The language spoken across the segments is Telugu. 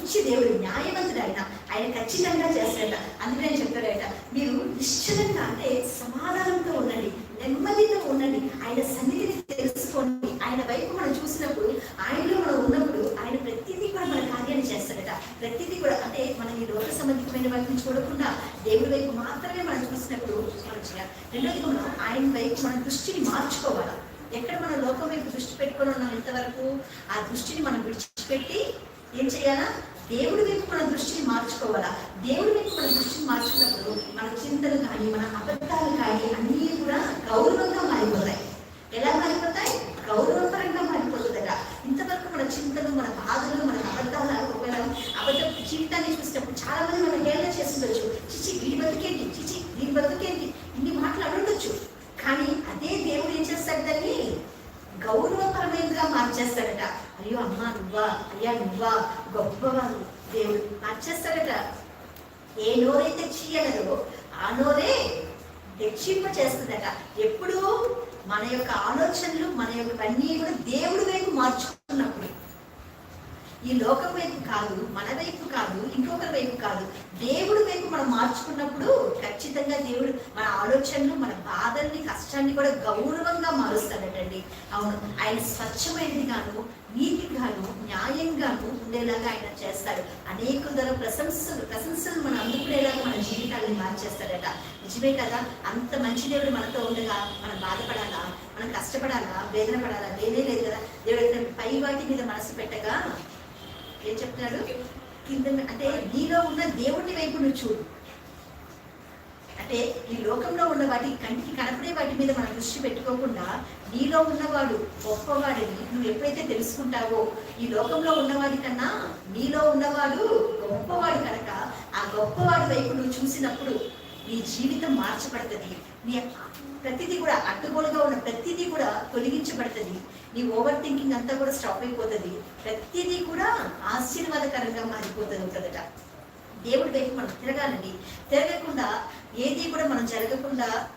మంచి దేవుడు న్యాయవంతుడు ఆయన ఆయన ఖచ్చితంగా చేస్తాడట. నేను చెప్తాడట మీరు నిశ్చలంగా అంటే సమాధానంతో ఉండండి నెమ్మదితో ఉండండి ఆయన సన్నిధిని తెలుసుకోండి ఆయన వైపు మనం చూసినప్పుడు ఆయనలో మనం ఉన్నప్పుడు ఆయన ప్రతిదీ కూడా మన కార్యాన్ని చేస్తాడట. ప్రతిదీ కూడా అంటే మనం ఈ లోక సంబంధితమైన వైపు చూడకుండా దేవుడి వైపు మాత్రమే మనం చూసినప్పుడు మనం చేయాలి. రెండోది మనం ఆయన వైపు మన దృష్టిని మార్చుకోవాలి. ఎక్కడ మన లోకం వైపు దృష్టి పెట్టుకొని ఉన్నాం ఇంతవరకు ఆ దృష్టిని మనం విడిచిపెట్టి ఏం చేయాలా? దేవుడి వైపు మన దృష్టిని మార్చుకోవాలా? దేవుడి వైపు మన దృష్టిని మార్చుకున్నప్పుడు మన చింతలు కానీ మన అబద్ధాలు కానీ అన్నీ కూడా గౌరవంగా మారిపోతాయి. ఎలా మారిపోతాయి? గౌరవపరంగా మారిపోతుందట ఇంతవరకు మన చింతలు మన బాధలు మన అబద్ధాలు ఒకవేళ అబద్ధ జీవితాన్ని చూసినప్పుడు చాలా మంది మనం హేళన చేస్తుండొచ్చు చిచి వీడి బతుకేంటి? చిచి వీడి బతుకేంటి? ఇన్ని మాటలు అడుగుండొచ్చు కానీ అదే దేవుడు ఏం చేస్తాడు దాన్ని? గౌరవపరమైనదిగా మార్చేస్తాడట. అయ్యో అమ్మా నువ్వా అయ్యా నువ్వా గొప్పవారు దేవుడు మార్చేస్తాడట ఏ నోరైతే చీయగలదో ఆ నోరే రక్షింప చేస్తుందట. ఎప్పుడు మన యొక్క ఆలోచనలు మన యొక్క అన్నీ కూడా దేవుడి వైపు మార్చుకున్నప్పుడు. ఈ లోకం వైపు కాదు మన వైపు కాదు ఇంకొకరి వైపు కాదు దేవుడు వైపు మనం మార్చుకున్నప్పుడు ఖచ్చితంగా దేవుడు మన ఆలోచనలు మన బాధల్ని కష్టాన్ని కూడా గౌరవంగా మారుస్తాడటండి. అవును ఆయన స్వచ్ఛమైనది గాను నీతిగాను న్యాయంగాను ఉండేలాగా ఆయన చేస్తాడు. అనేక ధర ప్రశంసలు ప్రశంసలు మనం అందుకునేలాగా మన జీవితాన్ని మార్చేస్తాడట. నిజమే కదా? అంత మంచి దేవుడు మనతో ఉండగా మనం బాధపడాలా? మనం కష్టపడాలా? వేదన పడాలా? లేదే లేదు కదా? దేవుడు పై వాటి మీద మనసు పెట్టగా ఏం చెప్తున్నాడు కింద అంటే నీలో ఉన్న దేవుడి వైపు నువ్వు చూడు. అంటే ఈ లోకంలో ఉన్న వాటి కంటికి కనపడే వాటి మీద మనం దృష్టి పెట్టుకోకుండా నీలో ఉన్నవాడు గొప్పవాడని నువ్వు ఎప్పుడైతే తెలుసుకుంటావో ఈ లోకంలో ఉన్నవాడి కన్నా నీలో ఉన్నవాడు గొప్పవాడు కనుక ఆ గొప్పవాడి వైపు నువ్వు చూసినప్పుడు నీ జీవితం మార్చబడుతుంది. నీ ప్రతిదీ కూడా అడ్డుగోలుగా ఉన్న ప్రతిదీ కూడా తొలగించబడుతుంది. నీ ఓవర్ థింకింగ్ అంతా కూడా స్టాప్ అయిపోతుంది. ప్రతిదీ కూడా ఆశీర్వాదకరంగా మారిపోతుంది ఉంటుందట. దేవుడి వైపు మనం తిరగాలండి. తిరగకుండా ఏది కూడా మనం జరగకుండా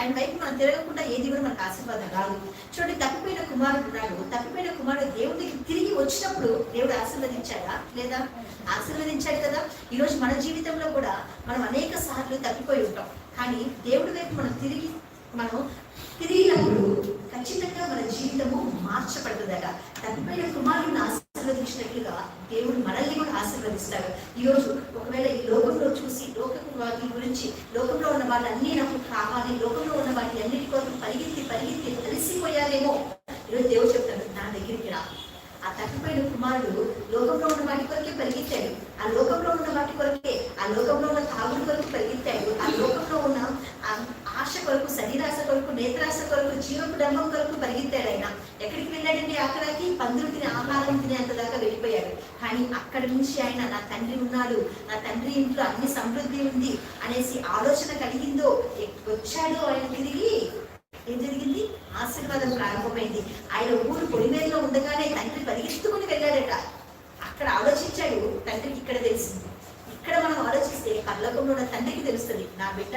ఆయన వైపు మనం తిరగకుండా ఏది కూడా మనకు ఆశీర్వాదం రాదు. చూడండి తప్పిపోయిన కుమారుడు ఉన్నాడు. తప్పిపోయిన కుమారుడు దేవుడికి తిరిగి వచ్చినప్పుడు దేవుడు ఆశీర్వదించాడా? లేదా? ఆశీర్వదించాడు కదా. ఈరోజు మన జీవితంలో కూడా మనం అనేక సార్లు తప్పిపోయి ఉంటాం. కానీ దేవుడి వైపు మనం తిరిగి మనం తిరిగినప్పుడు ఖచ్చితంగా మన జీవితము మార్చబడుతుందట. తప్పిపోయిన కుమారుడిని ఆశీర్వదించినట్లుగా దేవుడు మనల్ని కూడా ఆశీర్వదిస్తాడు. ఈరోజు ఒకవేళ ఈ లోకంలో చూసి లోకం వాటి గురించి లోకంలో ఉన్న వాళ్ళన్నీ నాకు కావాలి లోకంలో ఉన్న వాటి అన్నిటి కొరకు పరిగెత్తి పరిగెత్తి కలిసిపోయారేమో ఈరోజు దేవుడు చెప్తాడు నా దగ్గరికి రా ఆ తప్పిపోయిన కుమారుడు లోకంలో ఉన్న వాటి కొరకే పరిగెత్తాడు ఆ లోకంలో ఉన్న వాటి కొరకే ఆ లోకంలో ఉన్న తాగుడు కొరకు పరిగెత్తాడు ఆ లోకంలో ఉన్న ఆ ఆశ కొరకు శరీరాశ కొరకు నేత్రాశ కొరకు జీవపు డంబం కొరకు పరిగెత్తాడు ఆయన ఎక్కడికి వెళ్ళాడండి అక్కడికి పందులు తినే ఆహారం తినేంత దాకా వెళ్ళిపోయాడు. కానీ అక్కడి నుంచి ఆయన నా తండ్రి ఉన్నాడు. నా తండ్రి ఇంట్లో అన్ని సమృద్ధి ఉంది అనేసి ఆలోచన కలిగిందో ఎ- వచ్చాడు ఆయన తిరిగి ఏం జరిగింది? ఆశీర్వాదం ప్రారంభమైంది. ఆయన ఊరు పొలిమేరలో ఉండగానే తండ్రి పరిగెత్తుకుని వెళ్ళాడట. అక్కడ ఆలోచించాడు తండ్రికి ఇక్కడ తెలిసింది. ఇక్కడ మనం ఆలోచిస్తే పర్లోకంలో ఉన్న తండ్రికి తెలుస్తుంది. నా బిడ్డ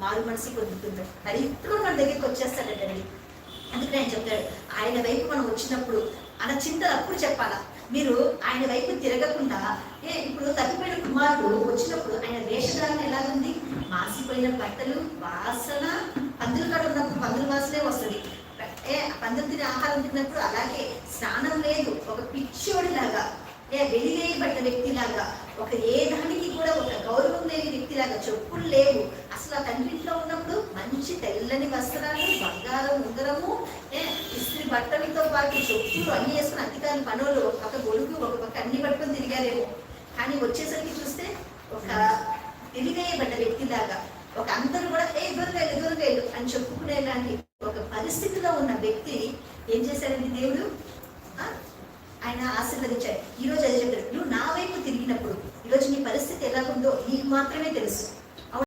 మారు మనసు పొందుతుంది. పరిగెత్తుకుని మన దగ్గరికి వచ్చేస్తాడటండి. అందుకని ఆయన చెప్తాడు ఆయన వైపు మనం వచ్చినప్పుడు అన్న చింతలు అప్పుడు చెప్పాలా? మీరు ఆయన వైపు తిరగకుండా ఏ ఇప్పుడు తగ్గిపోయిన కుమారుడు వచ్చినప్పుడు ఆయన వేషధారణ ఎలా ఉంది మాసిపోయిన బట్టలు వాసన పందులు కాడ ఉన్నప్పుడు పందుల వాసనే వస్తుంది. ఏ పందులు తినే ఆహారం తిన్నప్పుడు అలాగే స్నానం లేదు ఒక పిచ్చోడిలాగా ఏ వెలివేయబడ్డ వ్యక్తిలాగా ఒక ఏ దానికి కూడా ఒక గౌరవం లేని వ్యక్తిలాగా చెప్పులు లేవు. అసలు ఆ తండ్రింట్లో ఉన్నప్పుడు మంచి తెల్లని వస్త్రాలు బంగారం ఉంగరము ఇస్త్రీ బట్టలతో పాటు చెప్పులు అన్ని వేసుకుని అధికారులు పనులు ఒక గొడుగు ఒక పక్క అన్ని పట్టుకొని తిరిగారేమో. కానీ వచ్చేసరికి చూస్తే ఒక వెలివేయబడ్డ వ్యక్తిలాగా ఒక అందరూ కూడా ఏ దూరంగా వెళ్ళు లేదు అని చెప్పుకునేలాంటి ఒక పరిస్థితిలో ఉన్న వ్యక్తి ఏం చేశారండి దేవుడు? ఆయన ఆశీర్వదించాడు. ఈ రోజు అది చెప్పారు నువ్వు నా వైపు తిరిగినప్పుడు ఈరోజు నీ పరిస్థితి ఎలా ఉందో నీకు మాత్రమే తెలుసు.